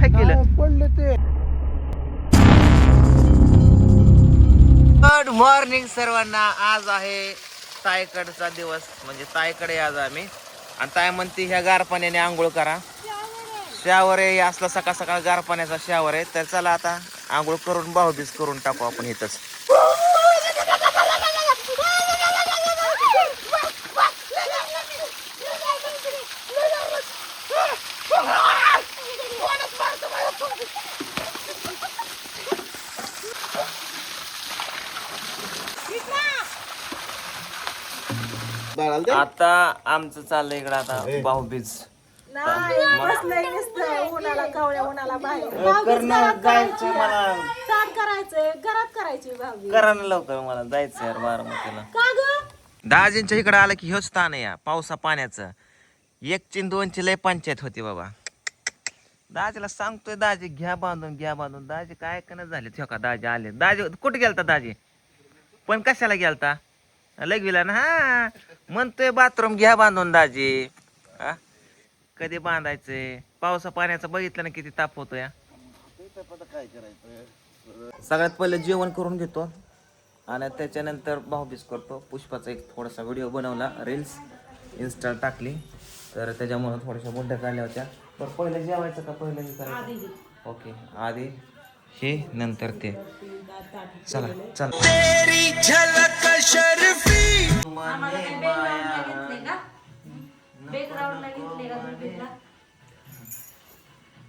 काय केलं पडलं ते गुड मॉर्निंग सर्वांना. आज आहे तायकडचा दिवस. म्हणजे तायकडे आज आम्ही. आणि ताय म्हणते ह्या गार पाण्याने आंघोळ करा. शावर आहे असला सकाळ सकाळ गार पाण्याचा शावर आहे. तर चला आता आंघोळ करून भाऊबीज करून टाकू आपण इथंच. आता आमचं चाललंय इकडं आता भाऊबीज. नाही बसलंय नुसतं उन्हाला कवळ्या उन्हाला बाहेर. करणं जायचं मला. चाट करायचंय. घरात करायची भावी करा ना लवकर मला जायचं यार बारामतीला. का ग? दहाजींच्या इकडे आलं की ह्योच ताण आहे या पावसा पाण्याचं. एक चिन दोनची लय पंचायत होती बाबा. दाजीला सांगतोय दाजी घ्या बांधून घ्या बांधून. दाजी काय कन झाले ठेव का? दाजी आले. दाजी कुठे गेलता दाजी? पण कशाला गेलता? लगविला ना हा. म्हणतोय बाथरूम घ्या बांधून दाजी. हा? कधी बांधायचंय पावसा पाण्याचं बघितलं ना किती ताप होतो या सगळ्यात पहिले जेवण करून घेतो आणि त्याच्यानंतर भाऊबीज करतो. पुष्पाचा एक थोडासा व्हिडिओ बनवला रील्स इन्स्टा टाकली. तर त्याच्यामुळे थोड्याशा मुद्द्या काढल्या होत्या. तर पहिलं जेवायचं का पहिलं हे करायचं? ओके आधी हे नंतर ते. चला चला.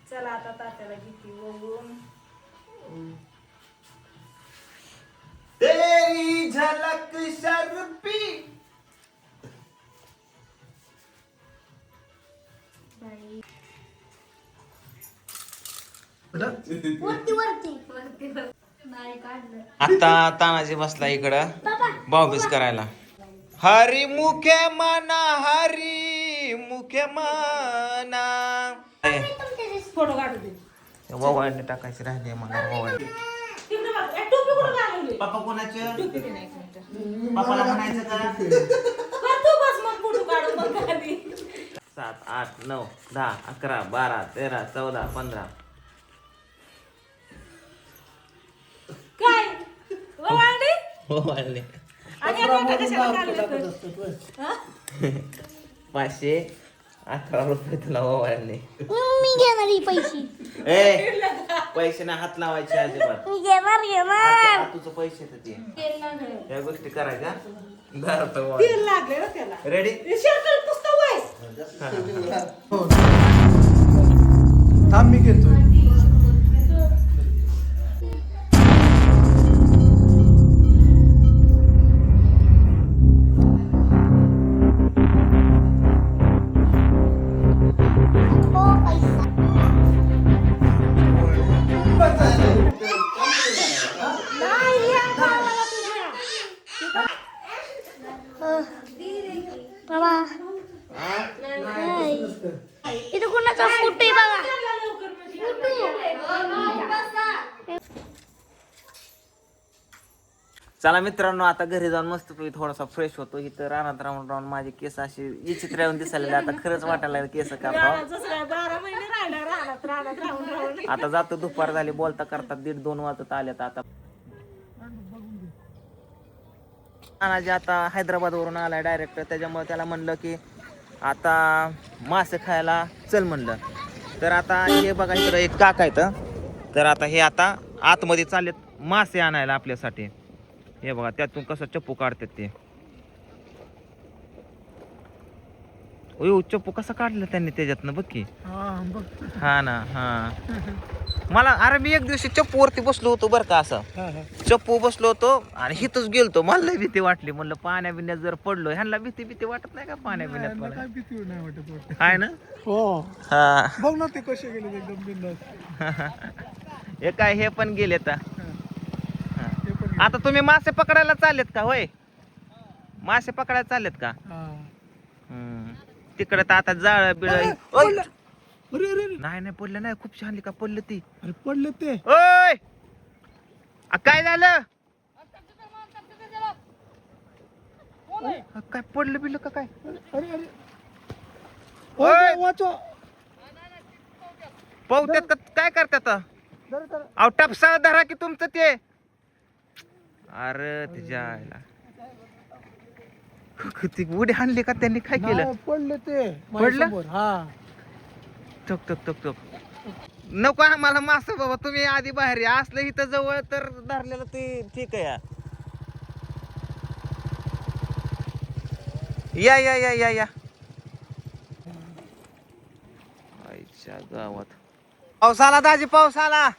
चला आता तात्याला घेते बघून. तेरी झलक शर्फी. आता तानाजी बसला इकडं. भाऊबीज करायला. हरी मुखे मना हरी मुखे मना. फोटो काढू दे. ववाळणी टाकायची राहिली मला? पप्पा कोणाचे. पप्पाला म्हणायचं का. सात आठ नऊ दहा अकरा बारा तेरा चौदा पंधरा. हा? पाचशे अकरा रुपये तुला ववाळणी मी घेणार ही पैसे. ए पैसे ना हात लावायचे अजिबात. मी घेणार घेणार. आता तुझं पैसे तर ते या गोष्टी करायच्या धरा तर तेल लागले ना त्याला. रेडी हे पुस्तक वय. थांब मी घेतो. इथं कोणाचा फोटो बघा. चला मित्रांनो आता घरी जाऊन मस्त थोडासा फ्रेश होतो. इथं रानात राहून राहून माझे केस असे विचित्र येऊन दिसायला आता खरंच वाटायला केस कापावं आता जातो दुपार झाली. बोलता करतात दीड दोन वाजत आल्यात आता. आता हैदराबाद वरून आलाय डायरेक्ट त्याच्यामुळे त्याला म्हणलं की आता मासे खायला चल म्हणलं. तर आता हे बघा इकडं एक काका येतं तर आता हे आता आतमध्ये चाललेत मासे आणायला आपल्यासाठी. हे बघा त्यातून कसं चप्पू काढतात ते. अयो चप्पू कसा काढला त्यांनी त्याच्यातनं? बघ की. हा हा ना हा. मला अरे मी एक दिवशी चप्पू वरती बसलो होतो बरं का असं. चप्पू बसलो होतो आणि हिथच गेलतो. मला लय भीती वाटली. म्हणलं पाण्या बिण्यात जर पडलो ह्यांना भीती भीती वाटत नाही का पाण्या बिण्यात आहे ना? हो. हा. बघ ना ते कसे गेले एकदम हे काय हे पण गेले आता. तुम्ही मासे पकडायला चाललेत का? होय. मासे पकडायला चाललेत का? हम्म. तिकडे तर आता जाळ बिळ पडलं. अरे अरे अरे. नाही नाही पडलं नाही. खूप छान का? पडलं ती. अरे पडले ते. ओय! आ, काय झालं? आ, काय पडलं बिडलं का काय? अरे अरे ओय! वाचवा पावत्यात का? काय करतात? जरा जरा अहो टपसा धरा की तुमचं ते. अरे तिच्या आईला ती उडी हाणली का त्यांनी? काय केलं? नाही, पडले ते पडलं? माझ्यासमोर. हा. टक टक टक टक. नको आम्हाला मास बाबा तुम्ही आधी बाहेर या. असलं इथं जवळ तर धरलेलं ते ठीक आहे या. या या या या आईच्या गावात. पाऊस आला दाजी पाऊस आला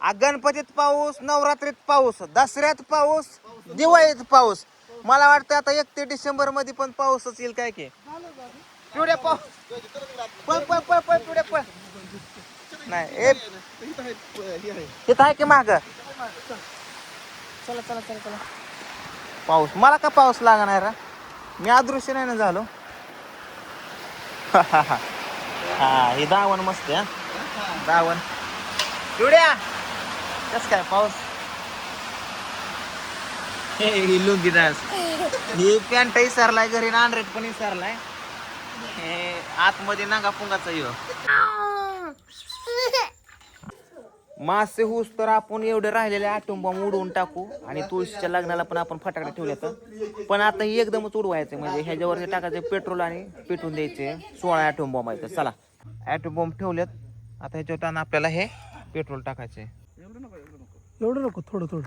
आ, गणपतीत पाऊस नवरात्रीत पाऊस दसऱ्यात पाऊस दिवाळीत पाऊस. मला वाटतं आता एक ते डिसेंबरमध्ये पण पाऊसच येईल काय की. पिवड्या पाऊस पळ पळ पळ पळ पिवड्या पळ. नाही ए. इथं आहे की माग? चला चला चला चला. पाऊस. मला का पाऊस लागणार रा मी अदृश्य नाही ना झालो. हा हे दावण मस्त आहे दावण. पिवड्या कस काय पाऊस? हे ही लुंगी डान्स ही पॅन्ट इसरलाय घरी नांडरेट पण इसरलाय हे आतमध्ये नागा पुंगाचा यो. मासे हुस तर आपण एवढे राहिलेले आटोम बॉम्ब उडवून टाकू आणि तुळशीच्या लग्नाला पण आपण फटाकडे ठेवले पण आता हे एकदमच उडवायचं म्हणजे ह्याच्यावरती टाकायचे पेट्रोल आणि पेटून द्यायचे सोळा ॲटोम बॉम्ब आहेत. चला ॲटोम बॉम्ब ठेवलेत. आता ह्याच्यावर आपल्याला हे पेट्रोल टाकायचे एवढं नको. थोडं थोडं.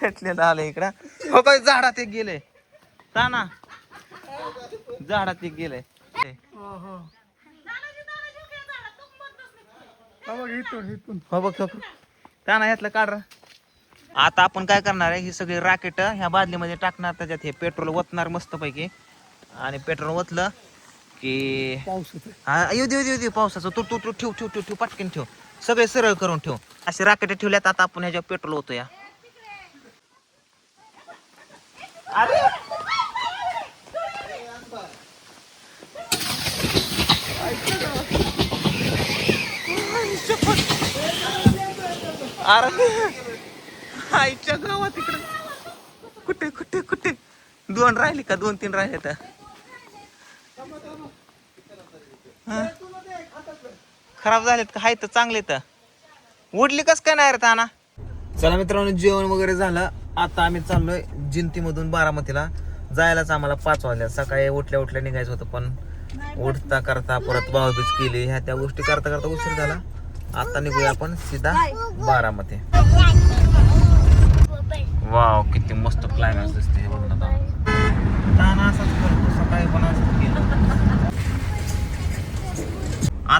पेटलेलं आलंय इकडं. हो काय झाडात एक गेले. ताना झाडात एक गेले. हा. बघ इथून हो. ताना ह्यातलं काढ. आता आपण काय करणार आहे ही सगळी राकेट ह्या बादलीमध्ये टाकणार त्याच्यात हे पेट्रोल ओतणार मस्त पैकी आणि पेट्रोल ओतलं की पाऊस हा येऊ दे येऊ दे येऊ दे पावसाचं. तू तू तू ठेव ठेव ठेव ठेव पटकन ठेव. सगळे सरळ करून ठेव. असे राकेट ठेवल्यात आता आपण ह्याच्यावर पेट्रोल होतो या अरे! अरे! आईच्या गावात इकडे. कुठे कुठे कुठे? दोन राहिले का? दोन तीन राहिले तर? हं? खराब झालेत का? हाय तर चांगले तर. उडली कस काय नाही रे ताना? चला मित्रांनो जेवण वगैरे झालं. आता आम्ही चाललोय जिंतीमधून बारामतीला. जायलाच आम्हाला पाच वाजल्या सकाळी उठल्या उठल्या निघायचं होतं पण उठता करता परत भाऊबीज केली. ह्या त्या गोष्टी करता करता उशीर झाला. आता निघूया आपण सीधा बारामती. वाव किती मस्त क्लायमॅक्स दिसते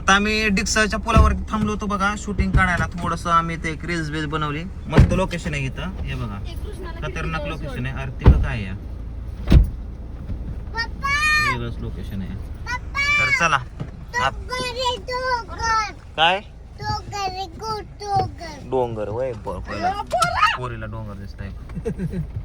आता आम्ही डिक्सरच्या पुलावर थांबलो होतो बघा. शूटिंग काढायला थोडस आम्ही ते एक रील्स बिल्स बनवली. मस्त लोकेशन आहे इथं. हे बघा. खतरनाक लोकेशन आहे. अरे तिकडं काय वेगळंच लोकेशन आहे. तर चला. काय? डोंगर. वय पोरीला डोंगर दिसत आहे